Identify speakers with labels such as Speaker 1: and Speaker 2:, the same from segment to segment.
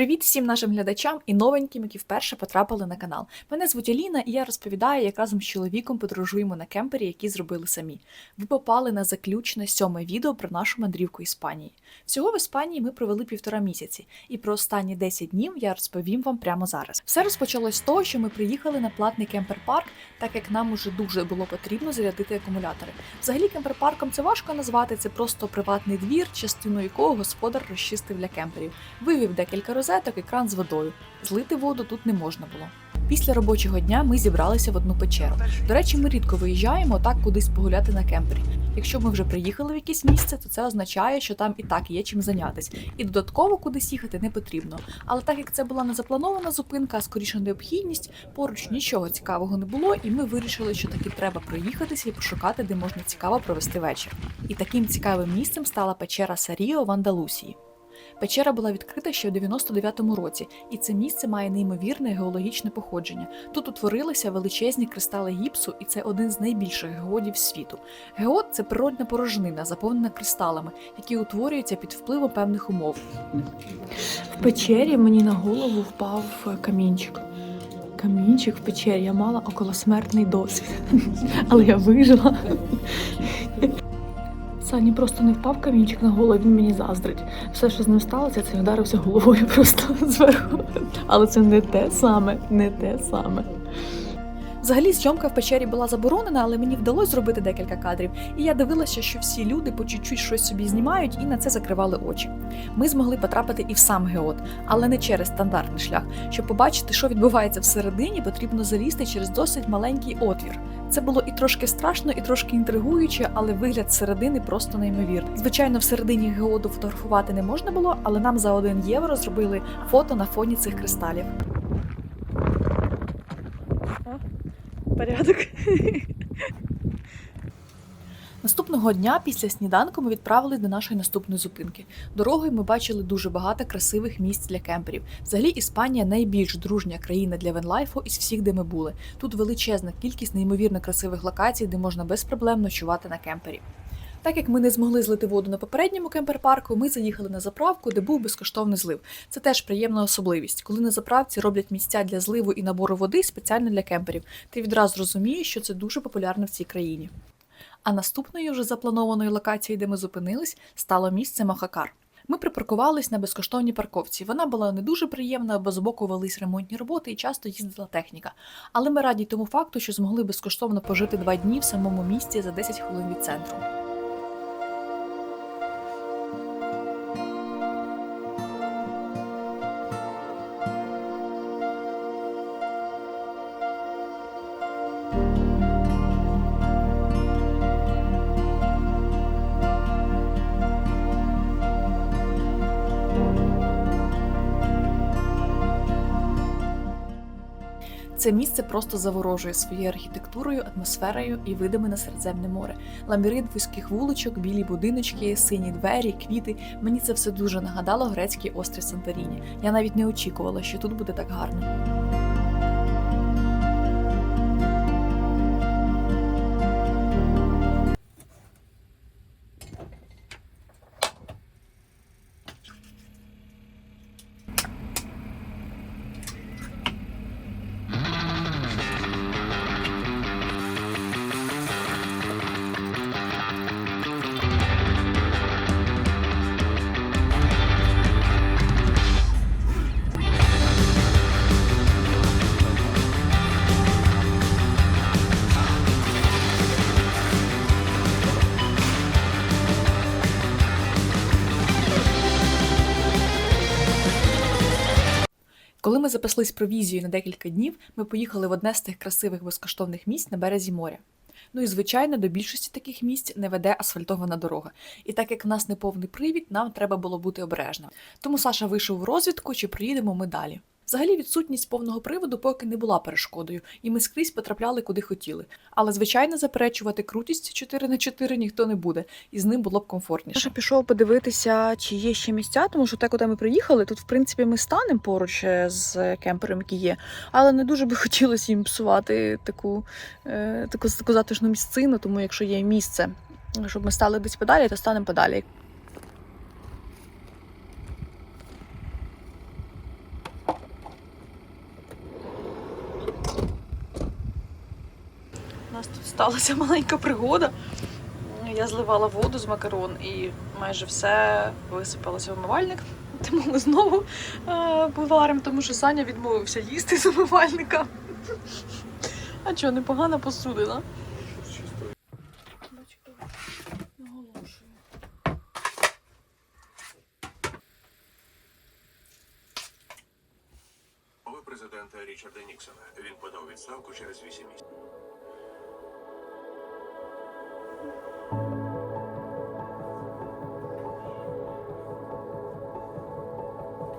Speaker 1: Привіт всім нашим глядачам і новеньким, які вперше потрапили на канал. Мене звуть Аліна, і я розповідаю, як разом з чоловіком подорожуємо на кемпері, які зробили самі. Ви попали на заключне сьоме відео про нашу мандрівку Іспанії. Всього в Іспанії ми провели півтора місяці, і про останні 10 днів я розповім вам прямо зараз. Все розпочалось з того, що ми приїхали на платний кемпер-парк, так як нам уже дуже було потрібно зарядити акумулятори. Взагалі, кемпер-парком це важко назвати, це просто приватний двір, частину якого господар розчистив для кемперів. Вивів декілька розеток і кран з водою. Злити воду тут не можна було. Після робочого дня ми зібралися в одну печеру. До речі, ми рідко виїжджаємо так кудись погуляти на кемпері. Якщо ми вже приїхали в якесь місце, то це означає, що там і так є чим зайнятися, і додатково кудись їхати не потрібно. Але так як це була не запланована зупинка, а скоріше необхідність, поруч нічого цікавого не було, і ми вирішили, що таки треба проїхатися і пошукати, де можна цікаво провести вечір. І таким цікавим місцем стала печера Саріо в Андалусії. Печера була відкрита ще в 99-му році, і це місце має неймовірне геологічне походження. Тут утворилися величезні кристали гіпсу, і це один з найбільших геодів світу. Геод це природна порожнина, заповнена кристалами, які утворюються під впливом певних умов.
Speaker 2: В печері мені на голову впав камінчик. Камінчик в печері. Я мала околосмертний досвід. Але я вижила. Сані просто не впав камінчик на голову, він мені заздрить. Все, що з ним сталося, це він вдарився головою просто зверху. Але це не те саме, не те саме.
Speaker 1: Взагалі, зйомка в печері була заборонена, але мені вдалося зробити декілька кадрів, і я дивилася, що всі люди по чуть-чуть щось собі знімають і на це закривали очі. Ми змогли потрапити і в сам геот, але не через стандартний шлях. Щоб побачити, що відбувається всередині, потрібно залізти через досить маленький отвір. Це було і трошки страшно, і трошки інтригуюче, але вигляд зсередини просто неймовірний. Звичайно, всередині геоду фотографувати не можна було, але нам за 1 євро зробили фото на фоні цих кристалів.
Speaker 2: Порядок.
Speaker 1: Наступного дня після сніданку ми відправились до нашої наступної зупинки. Дорогою ми бачили дуже багато красивих місць для кемперів. Взагалі, Іспанія найбільш дружня країна для венлайфу із всіх, де ми були. Тут величезна кількість неймовірно красивих локацій, де можна без проблем ночувати на кемпері. Так як ми не змогли злити воду на попередньому кемпер-парку, ми заїхали на заправку, де був безкоштовний злив. Це теж приємна особливість, коли на заправці роблять місця для зливу і набору води спеціально для кемперів. Ти відразу розумієш, що це дуже популярно в цій країні. А наступною вже запланованою локацією, де ми зупинились, стало місце Махакар. Ми припаркувались на безкоштовній парковці. Вона була не дуже приємна, бо збоку велись ремонтні роботи і часто їздила техніка. Але ми раді тому факту, що змогли безкоштовно пожити два дні в самому місті за 10 хвилин від центру. Це місце просто заворожує своєю архітектурою, атмосферою і видами на Середземне море. Ламірит вузьких вуличок, білі будиночки, сині двері, квіти. Мені це все дуже нагадало грецький острів Санторіні. Я навіть не очікувала, що тут буде так гарно. Запаслись провізією на декілька днів, ми поїхали в одне з тих красивих безкоштовних місць на березі моря. Ну і звичайно, до більшості таких місць не веде асфальтована дорога. І так як в нас не повний привід, нам треба було бути обережним. Тому Саша вийшов в розвідку, чи приїдемо ми далі. Взагалі, відсутність повного приводу поки не була перешкодою, і ми скрізь потрапляли куди хотіли. Але, звичайно, заперечувати крутість 4 на 4 ніхто не буде, і з ним було б комфортніше.
Speaker 2: Саша пішов подивитися, чи є ще місця, тому що те, куди ми приїхали, тут, в принципі, ми станемо поруч е, з кемпером, який є. Але не дуже би хотілося їм псувати таку, е, таку, таку затишну місцину, тому якщо є місце, щоб ми стали десь подалі, то станемо подалі. Нас тут сталася маленька пригода. Я зливала воду з макарон і майже все висипалося в умивальник. Тому ми знову е, поваримо, тому що Саня відмовився їсти з умивальника. А чого, непогана посудина?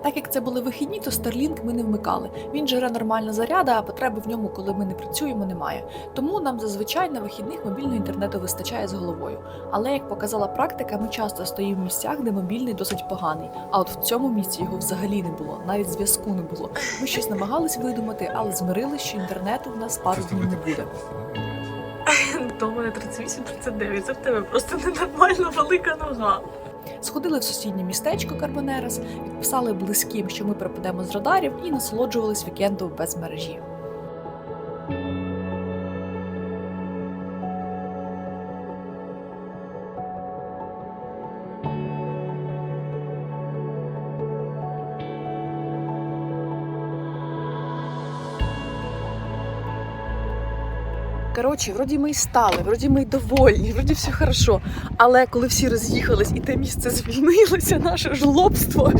Speaker 1: Так як це були вихідні, то Starlink ми не вмикали. Він жере нормально заряда, а потреби в ньому, коли ми не працюємо, немає. Тому нам зазвичай на вихідних мобільного інтернету вистачає з головою. Але як показала практика, ми часто стоїмо в місцях, де мобільний досить поганий. А от в цьому місці його взагалі не було, навіть зв'язку не було. Ми щось намагались видумати, але змирились, що інтернету в нас пару днів не буде.
Speaker 2: У мене 38-39, це в тебе просто ненормально велика нога.
Speaker 1: Сходили в сусіднє містечко Карбонерас, відписали близьким, що ми пропадемо з радарів, і насолоджувались вікендом без мережі.
Speaker 2: Коротше, вроді ми й стали, вроді ми й довольні, вроді все хорошо. Але коли всі роз'їхались і те місце звільнилося, наше жлобство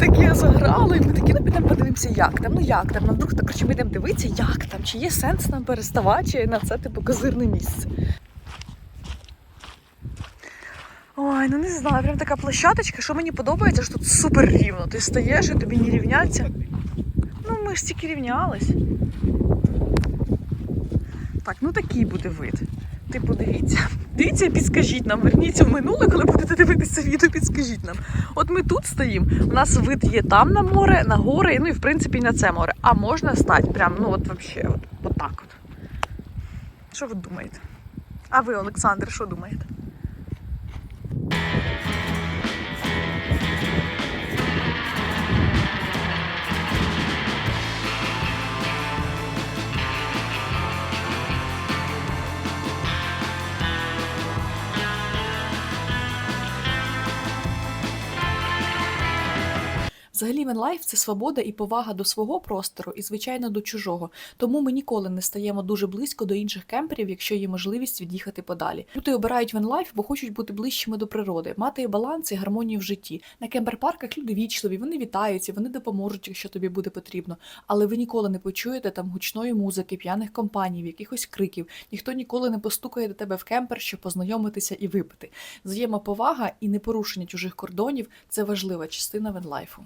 Speaker 2: таке заграло, і ми такі ну підемо подивимося, як там. Ну як там? Ну вдруг так ми йдемо дивитися, як там, чи є сенс нам переставати, чи на це типу козирне місце. Ой, ну не знаю, прям така площадочка, що мені подобається, що тут супер рівно. Ти стаєш і тобі не рівняться. Ну, ми ж тільки рівнялись. Так, ну такий буде вид. Ти подивіться. Дивіться, і підскажіть нам. Верніться в минуле, коли будете дивитися відео, підскажіть нам. От ми тут стоїмо. У нас вид є там на море, на гори, ну і в принципі на це море. А можна стати прям, ну от взагалі, от, от так от. Що ви думаєте? А ви, Олександр, що думаєте?
Speaker 1: Взагалі, венлайф це свобода і повага до свого простору і, звичайно, до чужого. Тому ми ніколи не стаємо дуже близько до інших кемперів, якщо є можливість від'їхати подалі. Люди обирають венлайф, бо хочуть бути ближчими до природи, мати баланс і гармонію в житті. На кемпер-парках люди вічливі, вони вітаються, вони допоможуть, якщо тобі буде потрібно. Але ви ніколи не почуєте там гучної музики, п'яних компаній, якихось криків. Ніхто ніколи не постукає до тебе в кемпер, щоб познайомитися і випити. Взаємоповага і непорушення чужих кордонів це важлива частина венлайфу.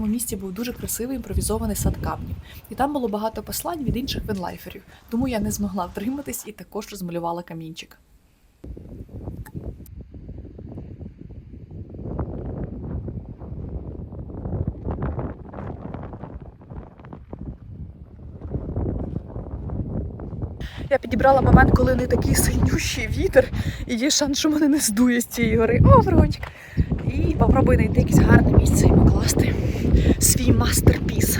Speaker 1: цьому місті був дуже красивий імпровізований сад камнів, і там було багато послань від інших венлайферів, тому я не змогла втриматись і також розмалювала камінчик.
Speaker 2: Я підібрала момент, коли не такий сильнющий вітер, і є шанс, що мене не здує з цієї гори. О, Верончик! І попробую знайти якесь гарне місце і покласти свій мастерпіс.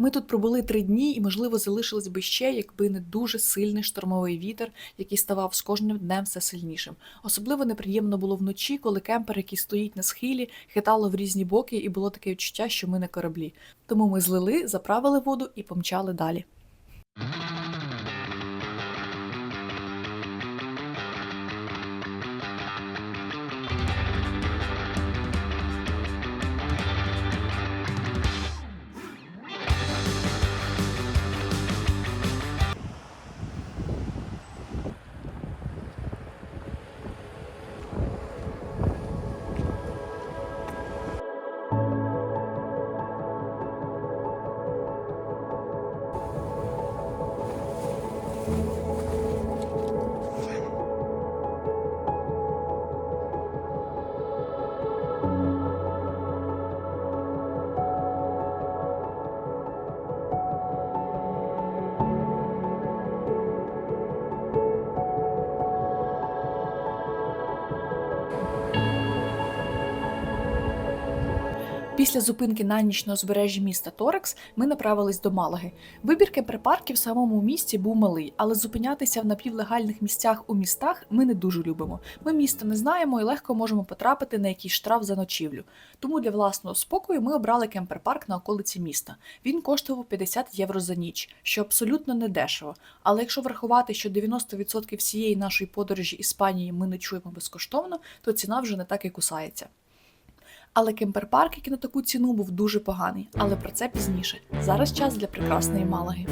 Speaker 1: Ми тут пробули три дні і, можливо, залишились би ще, якби не дуже сильний штормовий вітер, який ставав з кожним днем все сильнішим. Особливо неприємно було вночі, коли кемпер, який стоїть на схилі, хитало в різні боки, і було таке відчуття, що ми на кораблі. Тому ми злили, заправили воду і помчали далі. Після зупинки на ніч на узбережжі міста Торекс ми направились до Малаги. Вибір кемперпарків в самому місті був малий, але зупинятися в напівлегальних місцях у містах ми не дуже любимо. Ми міста не знаємо і легко можемо потрапити на якийсь штраф за ночівлю. Тому для власного спокою ми обрали кемперпарк на околиці міста. Він коштував 50 євро за ніч, що абсолютно не дешево. Але якщо врахувати, що 90% всієї нашої подорожі Іспанії ми ночуємо безкоштовно, то ціна вже не так і кусається. Але кемперпарк, який на таку ціну був дуже поганий, але про це пізніше. Зараз час для прекрасної Малаги.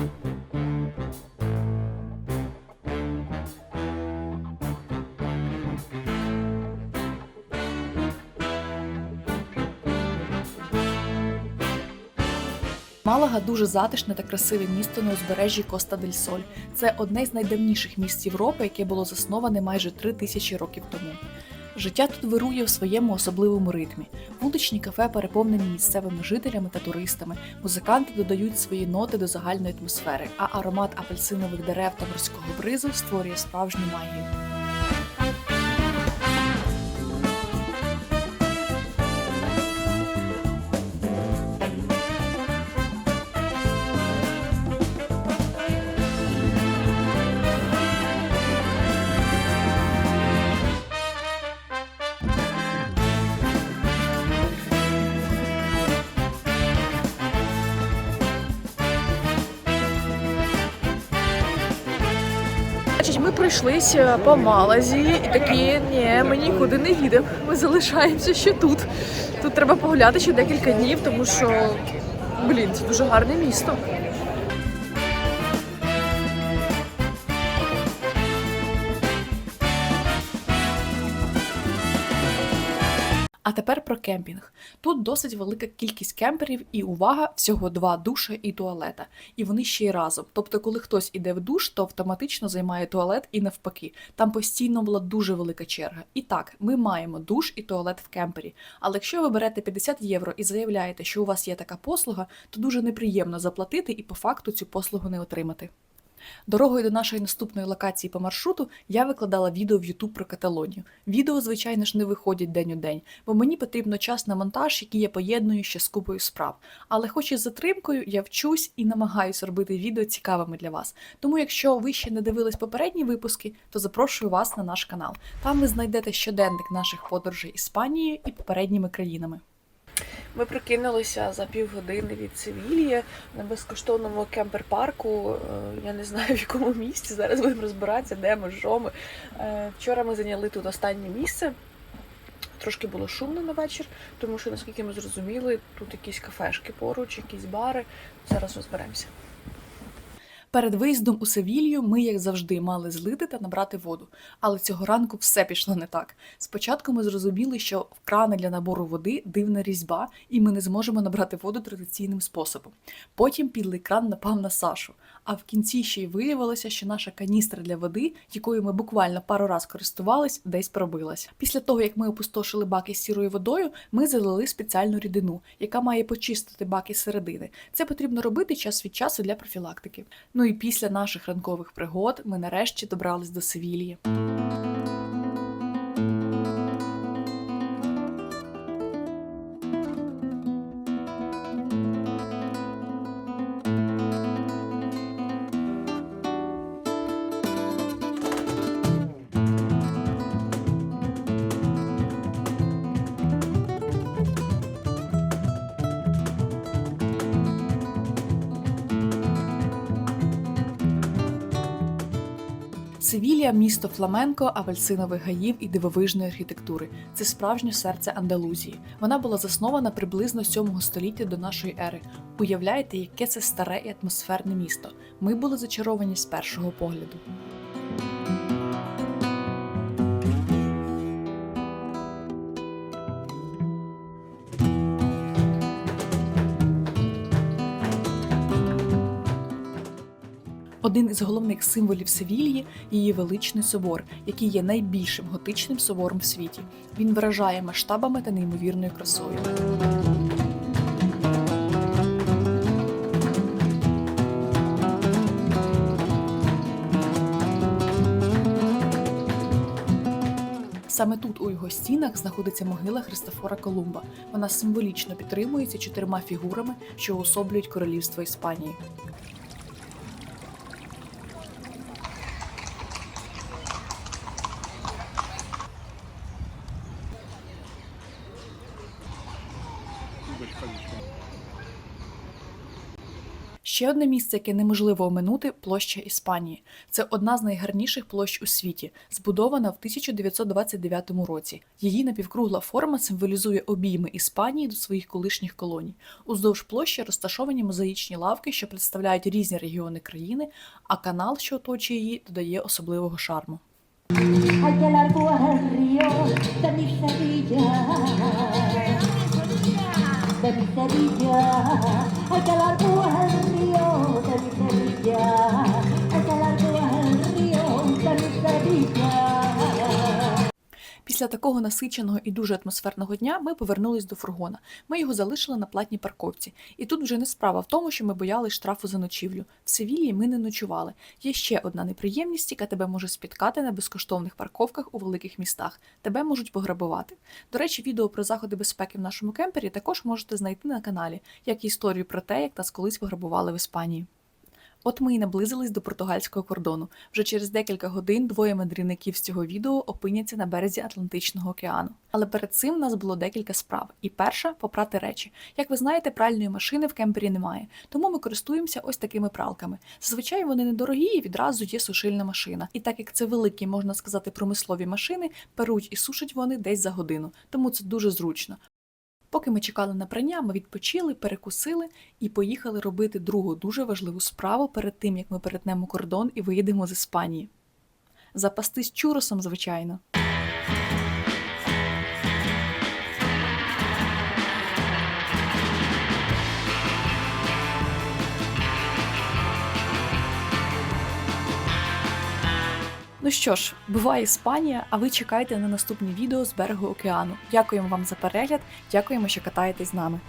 Speaker 1: Малага дуже затишне та красиве місто на узбережжі Коста дель Соль. Це одне з найдавніших міст Європи, яке було засноване майже три тисячі років тому. Життя тут вирує в своєму особливому ритмі. Вуличні кафе переповнені місцевими жителями та туристами. Музиканти додають свої ноти до загальної атмосфери, а аромат апельсинових дерев та морського бризу створює справжню магію.
Speaker 2: Ми пройшлися по Малазі і такі, ні, ми нікуди не їдемо. Ми залишаємося ще тут. Тут треба погуляти ще декілька днів, тому що, блін, це дуже гарне місто.
Speaker 1: А тепер про кемпінг. Тут досить велика кількість кемперів, і увага, всього два душі і туалета. І вони ще й разом. Тобто, коли хтось іде в душ, то автоматично займає туалет і навпаки. Там постійно була дуже велика черга. І так, ми маємо душ і туалет в кемпері. Але якщо ви берете 50 євро і заявляєте, що у вас є така послуга, то дуже неприємно заплатити і по факту цю послугу не отримати. Дорогою до нашої наступної локації по маршруту я викладала відео в YouTube про Каталонію. Відео, звичайно ж, не виходять день у день, бо мені потрібно час на монтаж, який я поєдную ще з купою справ. Але хоч із затримкою я вчусь і намагаюся робити відео цікавими для вас. Тому, якщо ви ще не дивились попередні випуски, то запрошую вас на наш канал. Там ви знайдете щоденник наших подорожей Іспанією і попередніми країнами.
Speaker 2: Ми прокинулися за півгодини від Севільї на безкоштовному кемпер-парку. Е, Я не знаю в якому місці. Зараз будемо розбиратися, де ми, що ми. Е, Вчора ми зайняли тут останнє місце. Трошки було шумно на вечір, тому що, наскільки ми зрозуміли, тут якісь кафешки поруч, якісь бари. Зараз розберемося.
Speaker 1: Перед виїздом у Севілью ми, як завжди, мали злити та набрати воду. Але цього ранку все пішло не так. Спочатку ми зрозуміли, що в крани для набору води дивна різьба, і ми не зможемо набрати воду традиційним способом. Потім підлий кран напав на Сашу. А в кінці ще й виявилося, що наша каністра для води, якою ми буквально пару раз користувались, десь пробилась. Після того, як ми опустошили баки з сірою водою, ми залили спеціальну рідину, яка має почистити баки середини. Це потрібно робити час від часу для профілактики. Ну і після наших ранкових пригод ми нарешті добрались до Севілії. Севілія місто фламенко, апельсинових гаїв і дивовижної архітектури. Це справжнє серце Андалузії. Вона була заснована приблизно 7 століття до нашої ери. Уявляєте, яке це старе і атмосферне місто. Ми були зачаровані з першого погляду. Один із головних символів Севілії її величний собор, який є найбільшим готичним собором в світі. Він вражає масштабами та неймовірною красою. Саме тут, у його стінах, знаходиться могила Христофора Колумба. Вона символічно підтримується чотирма фігурами, що уособлюють королівство Іспанії. Ще одне місце, яке неможливо оминути площа Іспанії. Це одна з найгарніших площ у світі, збудована в 1929 році. Її напівкругла форма символізує обійми Іспанії до своїх колишніх колоній. Уздовж площі розташовані мозаїчні лавки, що представляють різні регіони країни, а канал, що оточує її, додає особливого шарму.
Speaker 3: i periferia, hay que hablar mujer mío, periferia.
Speaker 1: Після такого насиченого і дуже атмосферного дня ми повернулись до фургона. Ми його залишили на платній парковці. І тут вже не справа в тому, що ми боялись штрафу за ночівлю. В Севілії ми не ночували. Є ще одна неприємність, яка тебе може спіткати на безкоштовних парковках у великих містах. Тебе можуть пограбувати. До речі, відео про заходи безпеки в нашому кемпері також можете знайти на каналі, як історію про те, як нас колись пограбували в Іспанії. От ми і наблизились до португальського кордону. Вже через декілька годин двоє мандрівників з цього відео опиняться на березі Атлантичного океану. Але перед цим у нас було декілька справ. І перша попрати речі. Як ви знаєте, пральної машини в кемпері немає, тому ми користуємося ось такими пралками. Зазвичай вони недорогі і відразу є сушильна машина. І так як це великі, можна сказати, промислові машини, перуть і сушать вони десь за годину, тому це дуже зручно. Поки ми чекали на прання, ми відпочили, перекусили і поїхали робити другу дуже важливу справу перед тим, як ми перетнемо кордон і виїдемо з Іспанії. Запастись чуросом, звичайно. Ну що ж, буває Іспанія, а ви чекайте на наступні відео з берегу океану. Дякуємо вам за перегляд, дякуємо, що катаєтесь з нами.